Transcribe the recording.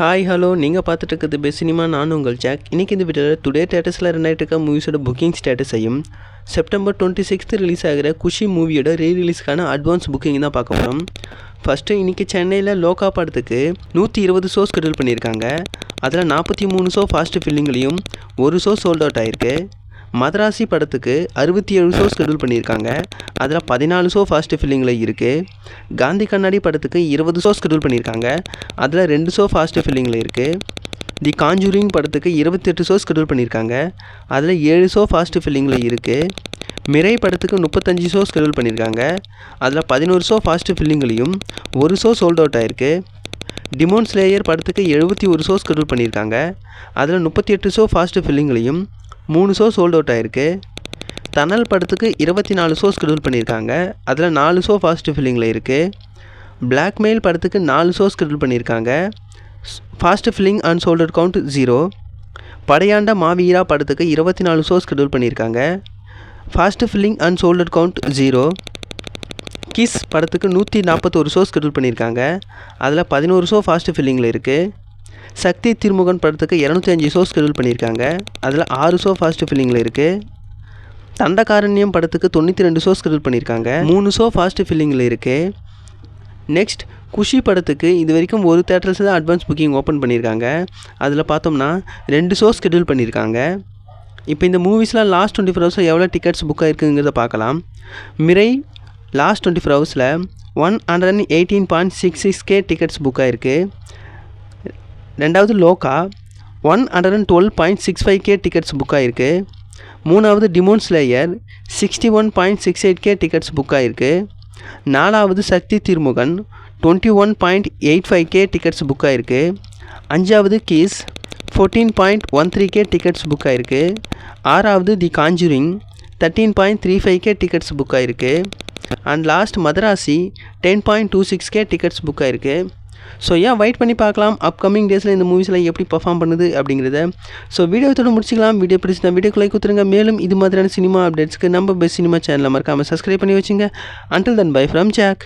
Hi hello நீங்கள் பார்த்துட்டு இருக்கிறது பெஸ்ட் சினிமா. நான் உங்கள் ஜாக். இன்றைக்கி இந்த வீடியோவில் டுடே ஸ்டேட்டஸில் ரெண்டாயிரத்து இருக்க மூவிஸோட புக்கிங் ஸ்டேட்டஸையும் செப்டம்பர் டுவெண்ட்டி சிக்ஸ்த்து ரிலீஸ் ஆகிற குஷி மூவியோட ரீ ரிலீஸ்க்கான அட்வான்ஸ் புக்கிங் தான் பார்க்க போகிறோம் ஃபஸ்ட்டு இன்றைக்கி சென்னையில் லோகா படத்துக்கு நூற்றி இருபது ஷோ ஸ்கெடியூல் பண்ணியிருக்காங்க. அதில் நாற்பத்தி மூணு ஷோ ஃபாஸ்ட் ஃபில்லிங்லேயும் ஒரு ஷோ சோல்ட் அவுட் ஆயிருக்கு. மதராசி படத்துக்கு அறுபத்தி ஏழு ஷோ ஸ்கெடியூல் பண்ணியிருக்காங்க. அதில் பதினாலு ஷோ ஃபாஸ்ட் ஃபில்லிங்கில் இருக்குது காந்தி கண்ணாடி படத்துக்கு இருபது ஷோ ஸ்கெடியூல் பண்ணியிருக்காங்க. அதில் ரெண்டு ஷோ ஃபாஸ்ட் ஃபில்லிங்கில் இருக்குது தி காஞ்சூரிங் படத்துக்கு இருபத்தெட்டு ஷோ ஸ்கெடியூல் பண்ணியிருக்காங்க. அதில் ஏழு ஷோ ஃபாஸ்ட் ஃபில்லிங்கில் இருக்குது மிரை படத்துக்கு முப்பத்தஞ்சு ஷோ ஸ்கெடியூல் பண்ணியிருக்காங்க. அதில் பதினோரு ஷோ ஃபாஸ்ட் ஃபில்லிங்லேயும் ஒரு ஷோ சோல்ட் அவுட் ஆயிருக்கு. டிமோன் ஸ்லேயர் படத்துக்கு எழுபத்தி ஒரு ஷோ ஸ்கெடியூல் பண்ணியிருக்காங்க. அதில் முப்பத்தி எட்டு ஷோ ஃபாஸ்ட் ஃபில்லிங்லேயும் மூணு ஷோ சோல்ட் அவுட் ஆயிருக்கு. தனல் படத்துக்கு இருபத்தி நாலு ஷோ ஸ்கெடியூல் பண்ணியிருக்காங்க. அதில் நாலு ஷோ ஃபாஸ்ட் ஃபில்லிங்கில் இருக்குது பிளாக்மெயில் படத்துக்கு நாலு ஷோ ஸ்கெடியூல் பண்ணியிருக்காங்க. Fast filling and sold out count zero Padaiyaanda Maaveera படத்துக்கு இருபத்தி நாலு ஷோ ஸ்கெடியூல் பண்ணியிருக்காங்க fast filling and sold out count zero Kiss படத்துக்கு நூற்றி நாற்பத்தோரு ஷோ ஸ்கெடியூல் பண்ணியிருக்காங்க. அதில் பதினோரு ஷோ ஃபாஸ்ட் ஃபில்லிங்கில் இருக்குது சக்தி திருமுகன் படத்துக்கு இரநூத்தி அஞ்சு ஷோ ஸ்கெடியூல் பண்ணியிருக்காங்க. அதில் ஆறு ஷோ ஃபாஸ்ட் ஃபில்லிங்கில் இருக்குது தண்டகாரண்யம் படத்துக்கு தொண்ணூற்றி ரெண்டு ஷோ ஸ்கெடியூல் பண்ணியிருக்காங்க. மூணு ஷோ ஃபாஸ்ட் ஃபில்லிங்கில் இருக்குது நெக்ஸ்ட் குஷி படத்துக்கு இது வரைக்கும் ஒரு தேட்டர்ஸ் தான் அட்வான்ஸ் புக்கிங் ஓப்பன் பண்ணியிருக்காங்க. அதில் பார்த்தோம்னா ரெண்டு ஷோ ஸ்கெடியூல் பண்ணியிருக்காங்க. இப்போ இந்த மூவிஸ்லாம் லாஸ்ட் டுவெண்ட்டி ஃபோர் ஹவர்ஸில் எவ்வளோ டிக்கெட்ஸ் புக் ஆயிருக்குங்கிறத பார்க்கலாம். மிரை லாஸ்ட் டுவெண்ட்டி ஃபோர் ஹவர்ஸில் one hundred and eighteen point six six K tickets book ஆயிருக்கு. ரெண்டாவது Lokah one hundred and twelve point six five K tickets book ஆகிருக்கு மூணாவது Demon Slayer sixty one point six eight K tickets book ஆகிருக்கு நாலாவது Sakthi Thirumagan twenty one point eight five K tickets book ஆகிருக்கு அஞ்சாவது Kiss fourteen point one three K tickets book ஆகிருக்கு ஆறாவது The Conjuring thirteen point three five K tickets book ஆகிருக்கு and last Madharaasi ten point two six K tickets book ஆகிருக்கு so ஏன் wait பண்ணி பார்க்கலாம். Upcoming டேஸில் இந்த மூவிஸில் எப்படி பர்ஃபார்ம் பண்ணுது அப்படிங்கிறத. ஸோ வீடியோத்தோடு முடிச்சிக்கலாம். வீடியோ பிடிச்சிருந்தா வீடியோக்குள்ளே கொடுத்துருங்க. மேலும் இது மாதிரியான சினிமா அப்டேட்ஸ்க்கு நம்ம பெஸ்ட் சினிமா சேனலை மறக்காமல் சப்ஸ்கிரைப் பண்ணி வச்சுங்க. Until then bye from Jack